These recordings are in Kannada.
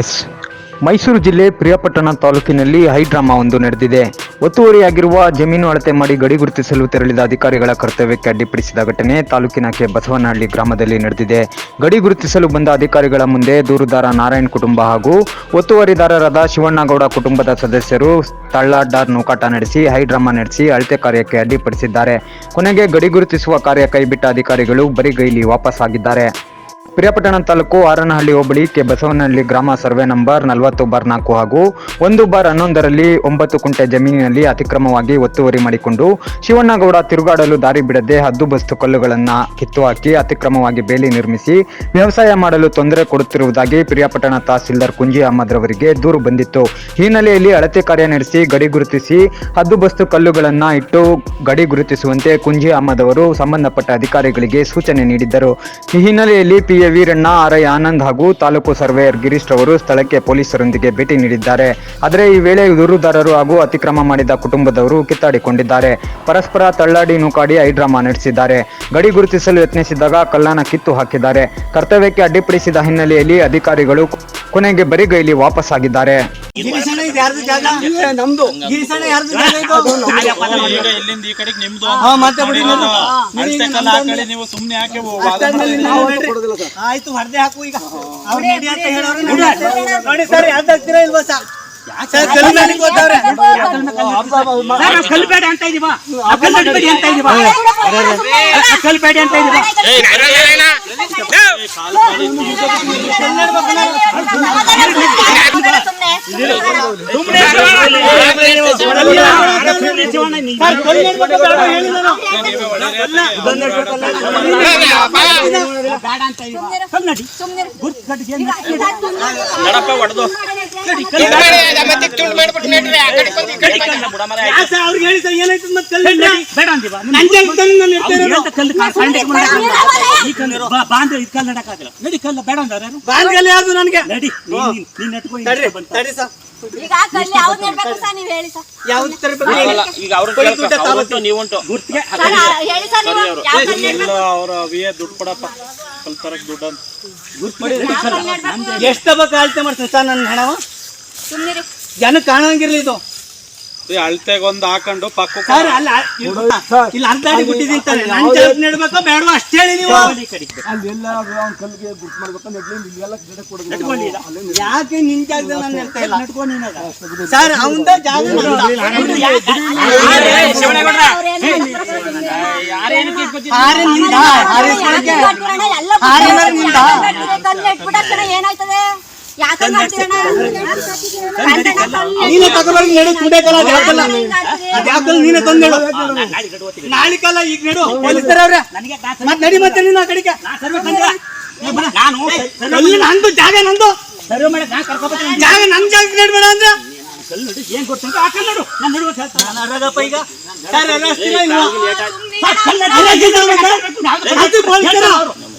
ಎಸ್ ಮೈಸೂರು ಜಿಲ್ಲೆ ಪ್ರಿಯಪಟ್ಟಣ ತಾಲೂಕಿನಲ್ಲಿ ಹೈಡ್ರಾಮಾ ಒಂದು ನಡೆದಿದೆ. ಒತ್ತುವರಿಯಾಗಿರುವ ಜಮೀನು ಅಳತೆ ಮಾಡಿ ಗಡಿ ಗುರುತಿಸಲು ತೆರಳಿದ ಅಧಿಕಾರಿಗಳ ಕರ್ತವ್ಯಕ್ಕೆ ಅಡ್ಡಿಪಡಿಸಿದ ಘಟನೆ ತಾಲೂಕಿನ ಕೆ. ಬಸವನಹಳ್ಳಿ ಗ್ರಾಮದಲ್ಲಿ ನಡೆದಿದೆ. ಗಡಿ ಗುರುತಿಸಲು ಬಂದ ಅಧಿಕಾರಿಗಳ ಮುಂದೆ ದೂರುದಾರ ನಾರಾಯಣ್ ಕುಟುಂಬ ಹಾಗೂ ಒತ್ತುವರಿದಾರರಾದ ಶಿವಣ್ಣಗೌಡ ಕುಟುಂಬದ ಸದಸ್ಯರು ತಳ್ಳಾಡ್ಡ ನೂಕಾಟ ನಡೆಸಿ ಹೈಡ್ರಾಮಾ ನಡೆಸಿ ಅಳತೆ ಕಾರ್ಯಕ್ಕೆ ಅಡ್ಡಿಪಡಿಸಿದ್ದಾರೆ. ಕೊನೆಗೆ ಗಡಿ ಗುರುತಿಸುವ ಕಾರ್ಯ ಕೈಬಿಟ್ಟ ಅಧಿಕಾರಿಗಳು ಬರಿಗೈಲಿ ವಾಪಸ್ಸಾಗಿದ್ದಾರೆ ಪ್ರಿಯಾಪಟ್ಟಣ ತಾಲೂಕು ಆರನಹಳ್ಳಿ ಹೋಬಳಿ ಕೆ ಬಸವನಹಳ್ಳಿ ಗ್ರಾಮ ಸರ್ವೆ ನಂಬರ್ ನಲವತ್ತು ಬಾರ್ ನಾಲ್ಕು ಹಾಗೂ ಒಂದು ಬಾರ್ ಹನ್ನೊಂದರಲ್ಲಿ ಒಂಬತ್ತು ಕುಂಟೆ ಜಮೀನಿನಲ್ಲಿ ಅತಿಕ್ರಮವಾಗಿ ಒತ್ತುವರಿ ಮಾಡಿಕೊಂಡು ಶಿವಣ್ಣಗೌಡ ತಿರುಗಾಡಲು ದಾರಿ ಬಿಡದೆ ಹದ್ದುಬಸ್ತು ಕಲ್ಲುಗಳನ್ನು ಕಿತ್ತು ಹಾಕಿ ಅತಿಕ್ರಮವಾಗಿ ಬೇಲಿ ನಿರ್ಮಿಸಿ ವ್ಯವಸಾಯ ಮಾಡಲು ತೊಂದರೆ ಕೊಡುತ್ತಿರುವುದಾಗಿ ಪ್ರಿಯಪಟ್ಟಣ ತಹಸೀಲ್ದಾರ್ ಕುಂಜಿ ಅಹಮದ್ ರವರಿಗೆ ದೂರು ಬಂದಿತ್ತು. ಹಿನ್ನೆಲೆಯಲ್ಲಿ ಅಳತೆ ಕಾರ್ಯ ನಡೆಸಿ ಗಡಿ ಗುರುತಿಸಿ ಹದ್ದುಬಸ್ತು ಕಲ್ಲುಗಳನ್ನು ಇಟ್ಟು ಗಡಿ ಗುರುತಿಸುವಂತೆ ಕುಂಜಿ ಅಹಮದ್ ಅವರು ಸಂಬಂಧಪಟ್ಟ ಅಧಿಕಾರಿಗಳಿಗೆ ಸೂಚನೆ ನೀಡಿದ್ದರು. ಈ ಹಿನ್ನೆಲೆಯಲ್ಲಿ P A Veeranna R I Anand ಹಾಗೂ ತಾಲೂಕು ಸರ್ವೇಯರ್ ಗಿರೀಶ್ ರವರು ಸ್ಥಳಕ್ಕೆ ಪೊಲೀಸರೊಂದಿಗೆ ಭೇಟಿ ನೀಡಿದ್ದಾರೆ. ಆದರೆ ಈ ವೇಳೆ ದೂರುದಾರರು ಹಾಗೂ ಅತಿಕ್ರಮ ಮಾಡಿದ ಕುಟುಂಬದವರು ಕಿತ್ತಾಡಿಕೊಂಡಿದ್ದಾರೆ. ಪರಸ್ಪರ ತಳ್ಳಾಡಿ ನೂಕಾಡಿ ಹೈಡ್ರಾಮಾ ನಡೆಸಿದ್ದಾರೆ. ಗಡಿ ಗುರುತಿಸಲು ಯತ್ನಿಸಿದಾಗ ಕಲ್ಲಾನ ಕಿತ್ತು ಹಾಕಿದ್ದಾರೆ. ಕರ್ತವ್ಯಕ್ಕೆ ಅಡ್ಡಿಪಡಿಸಿದ ಹಿನ್ನೆಲೆಯಲ್ಲಿ ಅಧಿಕಾರಿಗಳು ಕೊನೆಗೆ ಬರಿಗೈಲಿ ವಾಪಸ್ಸಾಗಿದ್ದಾರೆ ಇದು ಯಾರ್ದು ಜಾಗ? ನಮ್ದು. ಗಿರಿಸಣ ಯಾರ್ದು ಜಾಗ ಇದು? ಈಗ ಇಲ್ಲಿಂದ ಈ ಕಡೆಗೆ ನಿಮ್ದು ಹಾ, ಮತ್ತೆ ಬಿಡಿ ಆ ಕಡೆ ನೀವು ಸುಮ್ನೆ ಯಾಕೆ ವಾದ ನಾವು. ಆಯ್ತು ಹೊಡೆದೆ ಹಾಕು ಈಗ. ಅವ್ರು ನಡಿ ಅಂತ ಹೇಳೋರು ನೋಡಿ ಸರ್ ಯಾವ್ದು ಹಾಕ್ತೀರಾ ಇಲ್ವಾ ಸರ್. ಸರ್ ಕಲ್ಲು ಮೇಲೆ ಕೂತವ್ರೆ. ಕಲ್ಬೇಡಿ ಅಂತ ಇದೀವ ಕಲ್ಬೇಡಿ ಅಂತ ಇದೀವ ಕಲ್ಬೇಡಿ ಅಂತ ಇದೀವ ಏನಾಯ್ತು ಮತ್ತೆ ಕಲ್ಲು. ಬೇಡ ನಡಿ ಕಲ್ಲು ಬೇಡ ಯಾರು? ನನಗೆ? ನಡಿ ನೀನ್- ನೆಟ್ಕೊಂಡು ಸರ್. ಈಗ ಕಲ್ಲಿ ಯಾವ್ದು ನೆಡ್ಬೇಕು ಸರ್ ನೀವ್ ಹೇಳಿ ಸರ್. ಯಾವ್ದು ತರಬೇಕು? ಹೇಳಿ. ಈಗ ಅವ್ರ ದುಡ್ಡ ತಾವತ್ತು. ನೀವುಂಟು ಗುರ್ತಿಗೆ ಹೇಳಿ ಸರ್ ನೀವು ಯಾವ ಕಲ್ಲಿ ನೆಡ್ಬೇಕು ಅವ್ರ ವಿಯ ದುಡ್ಡು ಕೊಡಪ್ಪ. ದುಡ್ಡು ಅಂತ. ಎಷ್ಟು ಅಳತೆ ಮಾಡ್ತೀನಿ ಸರ್ ನನ್ನ ಹಣವ? ಸುಮ್ಮನೆ ಜನಕ್ಕೆ ಕಾಣಂಗಿರ್ಲಿ ಇದು. ಅಳತೆಗೊಂದು ಹಾಕೊಂಡು ಪಕ್ಕ ಸರ್ ಅಲ್ಲ ಇಲ್ಲಿ ಅರ್ಧ ಅಡಿ ಬಿಟ್ಟಿದ್ದೀನಿ ತಾನೆ ನನ್ನ ಜಾಗ ನೆಡ್ಬೇಕೋ ಬೇಡವಾ ಅಷ್ಟೇ ಹೇಳಿ ನೀವು ನೆಟ್ಕೊಂಡಿಲ್ಲ ಯಾಕೆ ನಿನ್ ಸರ್ ಜಾಗ ಏನಾಯ್ತದೆ ನೀನೇ ತಗೋಬಾರ್ದು ನೆಡು ಕುಂಡೇಕಲ್ಲ ಜಾಕಲ್ಲ ಜಾಕಲ್ ನೀನೇ ತಂದು ನೆಡು ನಾಳೆ ಕಾಲ ಈಗ ನೆಡು. ಪೊಲೀಸರ ಅವ್ರೆ ನನಗೆ ನಾ ಮತ್ ನಡಿ ಮತ್ತೆ ನೀನು ಆ ಕಡೆಗೆ. ಸರ್ವೆ ತಂದೆ. ನಾನು ಅಲ್ಲಿ ನಂದು ಜಾಗ ನಂದು. ಸರ್ವೆ ಮಾಡಿ ನಾ ಕರ್ಕೊಬತ್ತೀನಿ ಜಾಗ ನನ್ ಜಾಗ ನೆಡ್ಬೇಡ ಅಂದ್ರೆ. ಏನ್ ಕೊಡ್ತೀನಿ ಆ ಕಲ್ಲು ನೋಡು. ನಾನು ನಾನು ಈಗ. ಸರ್? ಪೊಲೀಸರ.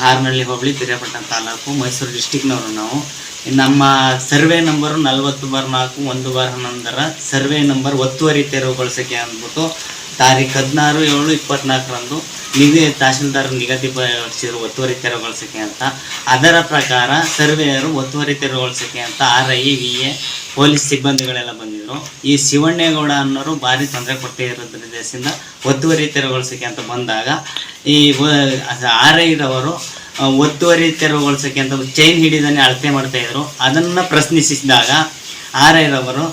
ಹಾರನಹಳ್ಳಿ ಹೋಬಳಿ, ಪಿರಿಯಾಪಟ್ಟಣ ತಾಲೂಕು, ಮೈಸೂರು ಡಿಸ್ಟಿಕ್ನವರು ನಾವು. ನಮ್ಮ ಸರ್ವೆ ನಂಬರು ನಲವತ್ತು ಬಾರ್ ನಾಲ್ಕು, ಒಂದು ಬಾರ್ ಹನ್ನೊಂದರ ಸರ್ವೆ ನಂಬರ್ ಒತ್ತುವರಿ ತೆರವುಗೊಳಿಸಕ್ಕೆ ಅಂದ್ಬಿಟ್ಟು ತಾರೀಕು ಹದಿನಾರು ಏಳು ಇಪ್ಪತ್ನಾಲ್ಕರಂದು ನಿಗದಿ ತಹಶೀಲ್ದಾರ್ ನಿಗದಿಪಡಿಸಿದ್ರು ಒತ್ತುವರಿ ತೆರವುಗೊಳಿಸಕ್ಕೆ ಅಂತ. ಅದರ ಪ್ರಕಾರ ಸರ್ವೆಯರು ಒತ್ತುವರಿ ತೆರವುಗೊಳಿಸಕ್ಕೆ ಅಂತ R I, V, A police ಸಿಬ್ಬಂದಿಗಳೆಲ್ಲ ಬಂದಿದ್ರು. ಈ ಶಿವಣ್ಣೇಗೌಡ ಅನ್ನೋರು ಭಾರಿ ತೊಂದರೆ ಕೊಡ್ತಾ ಇರೋದ್ರಿಂದ ಒತ್ತುವರಿ ತೆರವುಗೊಳಿಸಕ್ಕೆ ಅಂತ ಬಂದಾಗ ಈ ಆರ್ ಐರವರು ಒತ್ತುವರಿ ತೆರವುಗೊಳಿಸಕ್ಕೆ ಅಂತ ಚೈನ್ ಹಿಡಿದಾನೆ ಅಳತೆ ಮಾಡ್ತಾ ಇದ್ರು. ಅದನ್ನ ಪ್ರಶ್ನಿಸಿದಾಗ ಆರ್ ಐರವರು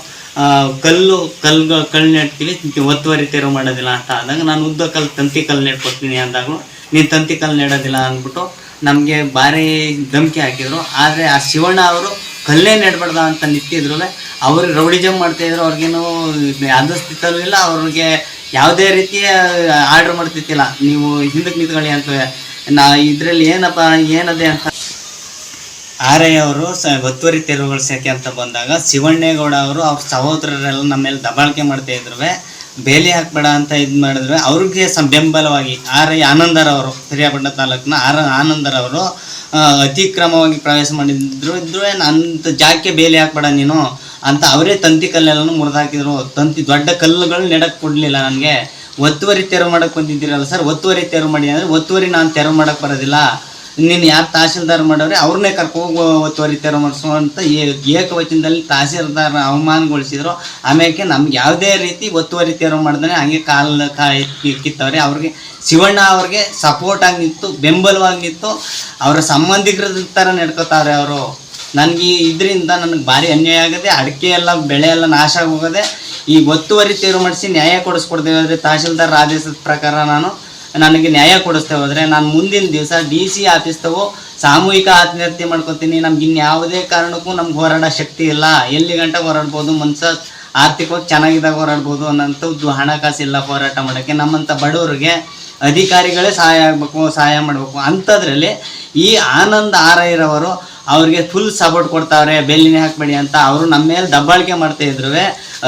ಕಲ್ಲು ಕಲ್ಲು ಕಲ್ಲು ನೆಡ್ತೀವಿ ಒತ್ತುವರಿ ತೆರವು ಮಾಡೋದಿಲ್ಲ ಅಂತ ಆದಾಗ ನಾನು ಉದ್ದ ಕಲ್ಲು, ತಂತಿ ಕಲ್ಲು ನೆಡ್ಕೊಡ್ತೀನಿ ಅಂದಾಗ ನೀನು ತಂತಿ ಕಲ್ಲು ನೆಡೋದಿಲ್ಲ ಅಂದ್ಬಿಟ್ಟು ನಮಗೆ ಭಾರಿ ಧಮಕಿ ಹಾಕಿದ್ರು. ಆದರೆ ಆ ಶಿವಣ್ಣ ಅವರು ಕಲ್ಲೇ ನೆಡ್ಬಾರ್ದ ಅಂತ ನಿಂತಿದ್ರು ಅವ್ರಿಗೆ ರೌಡಿಜಮ್ ಮಾಡ್ತಾಯಿದ್ರು ಅವ್ರಿಗೇನು ಯಾವುದೋ ಸ್ಥಿತಲ್ಲೂ ಇಲ್ಲ, ಅವ್ರಿಗೆ ಯಾವುದೇ ರೀತಿಯ ಆರ್ಡರ್ ಮಾಡ್ತಿತ್ತಿಲ್ಲ. ನೀವು ಹಿಂದಕ್ಕೆ ನಿಂತ್ಕೊಳ್ಳಿ ಅಂತ ನಾ ಇದರಲ್ಲಿ ಏನಪ್ಪ, ಏನದೆ ಅಂತ. ಆರ್ ಐ ಅವರು ಸ ಒತ್ತುವರಿ ತೆರವುಗೊಳಿಸೋಕೆ ಅಂತ ಬಂದಾಗ ಶಿವಣ್ಣೇಗೌಡ ಅವರು ಅವ್ರ ಸಹೋದರರೆಲ್ಲ ನಮ್ಮ ಮೇಲೆ ದಬಾಳಿಕೆ ಮಾಡ್ತಾ ಇದ್ರು ಬೇಲಿ ಹಾಕ್ಬೇಡ ಅಂತ ಇದು ಮಾಡಿದ್ರೆ ಅವ್ರಿಗೆ ಸಂ ಬೆಂಬಲವಾಗಿ ಆರ್ ಐ ಆನಂದರ್ ಅವರು ಹಿರಿಯಾಪಟ್ಟಣ ತಾಲೂಕಿನ ಆರ್ ಆನಂದರವರು ಅತಿಕ್ರಮವಾಗಿ ಪ್ರವೇಶ ಮಾಡಿದ್ರು. ಇದ್ರು ಅಂತ ಜಾಗಕ್ಕೆ ಬೇಲಿ ಹಾಕ್ಬೇಡ ನೀನು ಅಂತ ಅವರೇ ತಂತಿ ಕಲ್ಲೆಲ್ಲನೂ ಮುರಿದಾಕಿದ್ರು. ತಂತಿ ದೊಡ್ಡ ಕಲ್ಲುಗಳು ನೆಡಕ್ಕೆ ಕೊಡಲಿಲ್ಲ ನನಗೆ. ಒತ್ತುವರಿ ತೆರವು ಮಾಡಕ್ಕೆ ಬಂದಿದ್ದೀರಲ್ಲ ಸರ್, ಒತ್ತುವರಿ ತೆರವು ಮಾಡಿ ಅಂದರೆ ಒತ್ತುವರಿ ನಾನು ತೆರವು ಮಾಡಕ್ಕೆ ಬರೋದಿಲ್ಲ. ನೀನು ಯಾರು ತಹಸೀಲ್ದಾರ್ ಮಾಡವ್ರೆ ಅವ್ರನ್ನೇ ಕರ್ಕೊ ತೋರಿತಾರ ಒತ್ತುವರಿ ತೆರವು ಮಾಡಿಸು ಅಂತ ಏಕವಚನದಲ್ಲಿ ತಹಸೀಲ್ದಾರ್ ಅವಮಾನಗೊಳಿಸಿದ್ರು. ಆಮೇಲೆ ನಮ್ಗೆ ಯಾವುದೇ ರೀತಿ ಒತ್ತುವರಿ ತೆರವು ಮಾಡ್ದಾನೆ ಹಂಗೆ ಕಾಲ ಕಾ ಎತ್ತಿ- ಕಿತ್ತವ್ರೆ. ಅವ್ರಿಗೆ ಶಿವಣ್ಣ ಅವ್ರಿಗೆ ಸಪೋರ್ಟ್ ಆಗಿ ನಿಂತು ಬೆಂಬಲವಾಗಿ ಅವರ ಸಂಬಂಧಿಕರ ಥರ ನಡ್ಕೋತಾವ್ರೆ ಅವರು. ನನಗೆ ಇದರಿಂದ ನನಗೆ ಭಾರಿ ಅನ್ಯಾಯ ಆಗದೆ ಅಡಿಕೆ ಎಲ್ಲ, ಬೆಳೆ ಎಲ್ಲ ನಾಶ ಆಗೋಗದೆ ಈ ಒತ್ತುವರಿ ತೆರವು ಮಾಡಿಸಿ ನ್ಯಾಯ ಕೊಡಿಸ್ಕೊಡ್ತೇವೆ ಅಂದರೆ ತಹಸೀಲ್ದಾರ್ ಆದೇಶದ ಪ್ರಕಾರ ನಾನು ನನಗೆ ನ್ಯಾಯ ಕೊಡಿಸ್ತೇ ಹೋದ್ರೆ ನಾನು ಮುಂದಿನ ದಿವಸ ಡಿ ಸಿ ಆಫೀಸ್ ತಗೋ ಸಾಮೂಹಿಕ ಆತ್ಮಹತ್ಯೆ ಮಾಡ್ಕೊತೀನಿ. ನಮ್ಗೆ ಇನ್ಯಾವುದೇ ಕಾರಣಕ್ಕೂ ನಮ್ಗೆ ಹೋರಾಡ ಶಕ್ತಿ ಇಲ್ಲ. ಎಲ್ಲಿ ಗಂಟ ಹೋರಾಡ್ಬೋದು? ಮನ್ಸ ಆರ್ಥಿಕವಾಗಿ ಚೆನ್ನಾಗಿದ್ದಾಗ ಹೋರಾಡ್ಬೋದು ಅನ್ನೋಂಥದ್ದು ಹಣಕಾಸಿಲ್ಲ ಹೋರಾಟ ಮಾಡೋಕ್ಕೆ. ನಮ್ಮಂಥ ಬಡವರಿಗೆ ಅಧಿಕಾರಿಗಳೇ ಸಹಾಯ ಆಗಬೇಕು, ಸಹಾಯ ಮಾಡಬೇಕು. ಅಂಥದ್ರಲ್ಲಿ ಈ ಆನಂದ್ ಆರೈರವರು ಅವ್ರಿಗೆ ಫುಲ್ ಸಪೋರ್ಟ್ ಕೊಡ್ತಾವ್ರೆ. ಬೆಲ್ಲಿನೇ ಹಾಕ್ಬೇಡಿ ಅಂತ ಅವರು ನಮ್ಮ ಮೇಲೆ ದಬ್ಬಾಳಿಕೆ ಮಾಡ್ತಾ ಇದ್ರು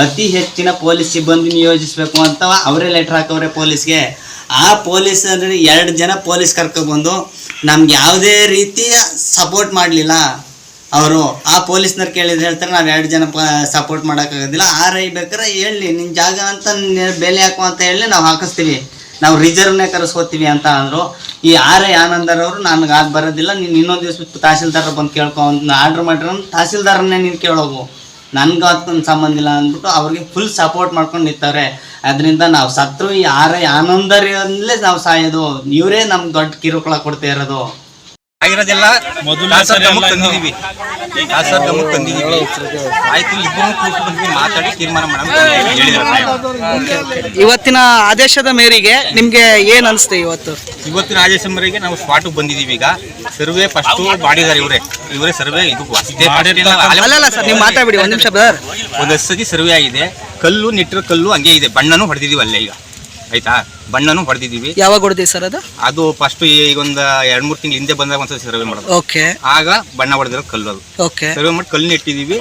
ಅತಿ ಹೆಚ್ಚಿನ ಪೊಲೀಸ್ ಸಿಬ್ಬಂದಿ ನಿಯೋಜಿಸಬೇಕು ಅಂತ ಅವರೇ ಲೆಟ್ರ್ ಹಾಕವ್ರೆ ಪೊಲೀಸ್ಗೆ. ಆ ಪೊಲೀಸರು ಎರಡು ಜನ ಪೊಲೀಸ್ ಕರ್ಕೊಬಂದು ನಮ್ಗೆ ಯಾವುದೇ ರೀತಿಯ ಸಪೋರ್ಟ್ ಮಾಡಲಿಲ್ಲ. ಅವರು ಆ ಪೊಲೀಸ್ನವ್ರು ಕೇಳಿದ್ರೆ ಹೇಳ್ತಾರೆ, ನಾವು ಎರಡು ಜನ ಸಪೋರ್ಟ್ ಮಾಡೋಕ್ಕಾಗೋದಿಲ್ಲ. ಆರ್ ಐ ಬೇಕಾದ್ರೆ ಹೇಳಿ ನಿನ್ನ ಜಾಗ ಅಂತ ಬೆಲೆ ಹಾಕು ಅಂತ ಹೇಳಿ ನಾವು ಹಾಕಿಸ್ತೀವಿ. ನಾವು ರಿಸರ್ವ್ನೇ ಕರೆಸ್ಕೋತೀವಿ ಅಂತ ಅಂದರು. ಈ ಆರ್ ಐ ಆನಂದರ್ ಅವರು ನನಗೆ ಅದು ಬರೋದಿಲ್ಲ, ನೀನು ಇನ್ನೊಂದು ದಿವಸ ತಹಸೀಲ್ದಾರ ಬಂದು ಕೇಳ್ಕೊ ಆರ್ಡ್ರ್ ಮಾಡಿರೋ ತಹಸೀಲ್ದಾರನ್ನೇ ನೀನು ಕೇಳೋಗು. ನನ್ಗೆ ಅದಕ್ಕೊಂದು ಸಂಬಂಧ ಇಲ್ಲ ಅಂದ್ಬಿಟ್ಟು ಅವ್ರಿಗೆ ಫುಲ್ ಸಪೋರ್ಟ್ ಮಾಡ್ಕೊಂಡು ನಿಂತವ್ರೆ. ಅದರಿಂದ ನಾವು ಸತ್ರು ಯಾರ ಆನಂದರಿಂದಲೇ ನಾವು ಸಾಯೋದು ಇವರೇ ನಮ್ ದೊಡ್ಡ ಕಿರುಕುಳ ಕೊಡ್ತಾ ಇರೋದು. ಆಗಿರೋದೆಲ್ಲ ಮೊದಲನೇ ಸರ್ ಗಮನಕ್ಕೆ ತಂದಿದ್ದೀವಿ ಸರ್ ಗಮನಕ್ಕೆ ತಂದಿದ್ದೀವಿ ಆಯ್ತು ಇಬ್ಬರು ಕೂತು ಬಂದ್ವಿ ಮಾತಾಡಿ ತೀರ್ಮಾನ ಮಾಡೋಣ ಅಂತ ಹೇಳಿದ್ರು. ಇವತ್ತಿನ ಆದೇಶದ ಮೇರೆಗೆ ನಿಮ್ಗೆ ಏನ್ ಅನ್ಸುತ್ತೆ ಇವತ್ತು? ಇವತ್ತಿನ ಆದೇಶ ಮೇರೆಗೆ ನಾವು ಸ್ಪಾಟಿಗೆ ಬಂದಿದ್ದೀವಿ ಈಗ. ಸರ್ವೆ ಫಸ್ಟ್ ಮಾಡಿದಾರೆ ಇವರೇ. ಇವರೇ ಸರ್ವೆ ಇದು ಅಲ್ಲಲ್ಲ ಸರ್ ನೀವು ಮಾತಾಡ್ಬಿಡಿ ಒಂದ್ ನಿಮಿಷ ಬ್ರದರ್. ಒಂದು ಸರ್ವೆ ಆಗಿದೆ. ಕಲ್ಲು ನಿಟ್ಟಿರೋ ಕಲ್ಲು ಹಂಗೆ ಇದೆ. ಬಣ್ಣನೂ ಹೊಡೆದಿದ್ದೀವಿ ಅಲ್ಲೇ ಈಗ. ಆಯ್ತಾ? ಬಣ್ಣನೂ ಹೊಡೆದಿದ್ದೀವಿ ಯಾವಾಗ ಹೊಡೆದಿ ಸರ್ ಅದು? ಅದು ಫಸ್ಟ್ ಈಗ ಒಂದು ಎರಡು ಮೂರು ತಿಂಗಳು ಹಿಂದೆ ಬಂದಾಗ ಒಂದ್ಸಲ ಸರ್ವೆ ಮಾಡೋದು. ಓಕೆ. ಆಗ ಬಣ್ಣ ಹೊಡೆದಿರೋ ಕಲ್ಲು ಅದು. ಓಕೆ. ಸರ್ವೆ ಮಾಡಿ ಕಲ್ಲು ನೆಟ್ಟಿದ್ದೀವಿ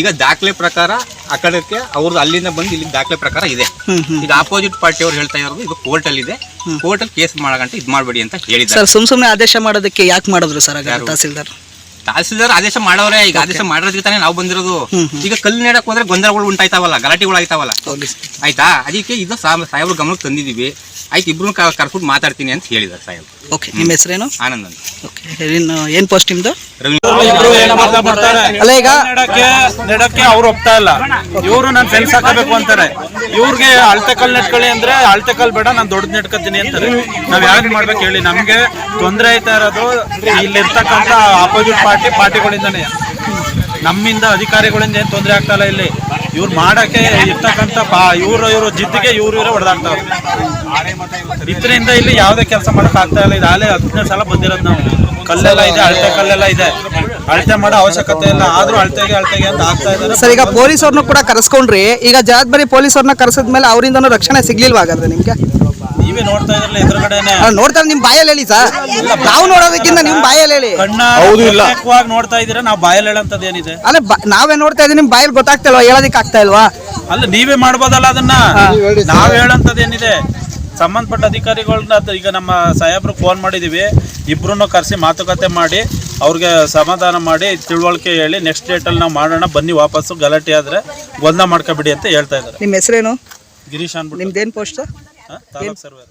ಈಗ ದಾಖಲೆ ಪ್ರಕಾರ ಆ ಕಡೆಗೆ ಅವ್ರದ್ದು ಅಲ್ಲಿಂದ ಬಂದು ಇಲ್ಲಿ ದಾಖಲೆ ಪ್ರಕಾರ ಇದೆ. ಈಗ ಆಪೋಸಿಟ್ ಪಾರ್ಟಿ ಅವ್ರು ಹೇಳ್ತಾ ಇರೋದು ಇದು ಕೋರ್ಟ್ ಅಲ್ಲಿ ಇದೆ. ಕೋರ್ಟ್ ಅಲ್ಲಿ ಕೇಸ್ ಮಾಡಗಂಟ ಇದು ಮಾಡಬೇಡಿ ಅಂತ ಹೇಳಿದ್ದಾರೆ. ಸರ್ ಸುಮ್ ಸುಮ್ಮನೆ ಆದೇಶ ಮಾಡೋದಕ್ಕೆ ಯಾಕೆ ಮಾಡಿದ್ರು ಸರ್? ತಹಸೀಲ್ದಾರ್? ತಹಸೀಲ್ದಾರ್ ಆದೇಶ ಮಾಡವ್ರೆ ಈಗ ಆದೇಶ ಮಾಡೋದಕ್ಕೆ ತಾನೇ ನಾವು ಬಂದಿರೋದು. ಈಗ ಕಲ್ಲು ನೆಡಕ್ ಹೋದ್ರೆ ಗೊಂದಲಗಳು ಉಂಟಾಯ್ತಾವಲ್ಲ ಗಲಾಟೆಗಳು ಆಯ್ತಾವಲ್ಲ ಆಯ್ತಾ? ಅದಕ್ಕೆ ಇದು ಸಾಹೇಬ್ರ ಗಮನಕ್ಕೆ ತಂದಿದ್ದೀವಿ. ಆಯ್ತು ಇಬ್ರು ಕರ್ಕೊಂಡು ಮಾತಾಡ್ತೀನಿ ಅಂತ ಹೇಳಿದ್ದಾರೆ ಸಾಹೇಬ್ ಓಕೆ ನಿಮ್ಮ ಹೆಸರೇನು? ಆನಂದ್ ಅಂತ ಓಕೆ ಏನ್ ಪೋಸ್ಟ್ ನಿಮ್ದು? ರವಿ ಅಲ್ಲ ಈಗ ನೆಡಕ್ಕೆ ನೆಡಕ್ಕೆ ಅವ್ರು ಒಪ್ತಾ ಇಲ್ಲ. ಇವರು ನಾನು ಫೆನ್ಸ್ ಹಾಕಬೇಕು ಅಂತಾರೆ. ಇವ್ರಿಗೆ ಅಳತೆ ಕಲ್ ನೆಟ್ಕೊಳ್ಳಿ ಅಂದ್ರೆ ಅಳತೆ ಕಲ್ ಬೇಡ ನಾನು ದೊಡ್ಡ ನೆಟ್ಕೊತೀನಿ ಅಂತಾರೆ. ನಾವ್ ಯಾಕೆ ಮಾಡ್ಬೇಕು ಹೇಳಿ ನಮ್ಗೆ ತೊಂದರೆ ಆಯ್ತಾ ಇರೋದು ಇಲ್ಲಿ ಇಲ್ಲಿರ್ತಕ್ಕಂಥ ಆಪೋಸಿಟ್ ಪಾರ್ಟಿ ಪಾರ್ಟಿಗಳಿಂದನೇ. ನಮ್ಮಿಂದ ಅಧಿಕಾರಿಗಳಿಂದ ಏನ್ ತೊಂದರೆ ಆಗ್ತಾ ಇಲ್ಲ ಇಲ್ಲಿ. ಇವ್ರು ಮಾಡಕ್ಕೆ ಇರ್ತಕ್ಕಂಥ ಪಾ ಇವ್ರ ಇವರು ಜಿದ್ದಿಗೆ ಇವ್ರ ಇವರೇ ಹೊಡೆದಾಗ್ತಾವ್ರೆ ಇದರಿಂದ ಇಲ್ಲಿ ಯಾವುದೇ ಕೆಲಸ ಮಾಡಕ್ ಆಗ್ತಾ ಇಲ್ಲ. ಇದು ಆಲೆ ಹದಿನೈದು ಸಲ ಬಂದಿರೋದು ನಾವು. ಕಲ್ಲೆಲ್ಲ ಇದೆ ಅಳತೆ ಕಲ್ಲೆಲ್ಲ ಇದೆ. ಅಳತೆ ಮಾಡೋ ಅವಶ್ಯಕತೆ ಇಲ್ಲ. ಆದ್ರೂ ಅಳತೆಗೆ ಅಳತೆಗೆ ಅಂತ ಆಗ್ತಾ ಇದ್ದಾರೆ. ಸರ್ ಈಗ ಪೊಲೀಸ್ ಅವ್ರನ್ನ ಕೂಡ ಕರೆಸ್ಕೊಂಡ್ರಿ. ಈಗ ಜವಾಬ್ದಾರಿ ಪೊಲೀಸ್ ಅವ್ರನ್ನ ಕರೆಸಿದ್ಮೇಲೆ ಅವರಿಂದನೂ ರಕ್ಷಣೆ ಸಿಗ್ಲಿಲ್ವಾ ಹಾಗಾದ್ರೆ ನಿಮ್ಗೆ? ನೀವೇ ನೋಡ್ತಾ ಇದ್ರಲ್ಲ ಎದುರುಗಡೆನೆ. ನೋಡ್ತಾರೆ ನಿಮ್ ಬಾಯಲ್ಲಿ ಹೇಳಿ ಸರ್. ನಾವು ನೋಡೋದಕ್ಕಿಂತ ನಿಮ್ ಬಾಯಲ್ಲಿ ಹೇಳಿ. ಹೌದು ಇಲ್ಲ. ನೋಡ್ತಾ ಇದೀರಾ ನಾವು ಬಾಯಲ್ಲಿ ಹೇಳಂತದ್ದು ಏನಿದೆ? ಅಲ್ಲ ಬ- ನಾವೇ ನೋಡ್ತಾ ಇದೀವಿ ನಿಮ್ ಬಾಯಲ್ಲಿ ಗೊತ್ತಾಗ್ತಾ ಇಲ್ವಾ? ಹೇಳೋದಕ್ಕೆ ಆಗ್ತಾ ಇಲ್ವಾ? ಅಲ್ಲ ನೀವೇ ಮಾಡ್ಬೋದಲ್ಲ ಅದನ್ನ? ನಾವ್ ಹೇಳಂತದ್ದು ಏನಿದೆ? ಸಂಬಂಧಪಟ್ಟ ಅಧಿಕಾರಿಗಳನ್ನ ಈಗ ನಮ್ಮ ಸಾಹೇಬ್ರು ಫೋನ್ ಮಾಡಿದ್ದೀವಿ ಇಬ್ಬರೂ ಕರೆಸಿ ಮಾತುಕತೆ ಮಾಡಿ ಅವ್ರಿಗೆ ಸಮಾಧಾನ ಮಾಡಿ ತಿಳುವಳಿಕೆ ಹೇಳಿ ನೆಕ್ಸ್ಟ್ ಡೇಟಲ್ಲಿ ನಾವು ಮಾಡೋಣ ಬನ್ನಿ ವಾಪಸ್ಸು ಗಲಾಟೆ ಆದರೆ ಗೊಂದಲ ಮಾಡ್ಕೊಬಿಡಿ ಅಂತ ಹೇಳ್ತಾ ಇದ್ದಾರೆ. ನಿಮ್ಮ ಹೆಸರೇನು? ಗಿರೀಶ್ ಅನ್ಬಿಟ್ಟು ನಿಮ್ದೇನು ಪೋಸ್ಟ್ ಸರ್ವೇರ್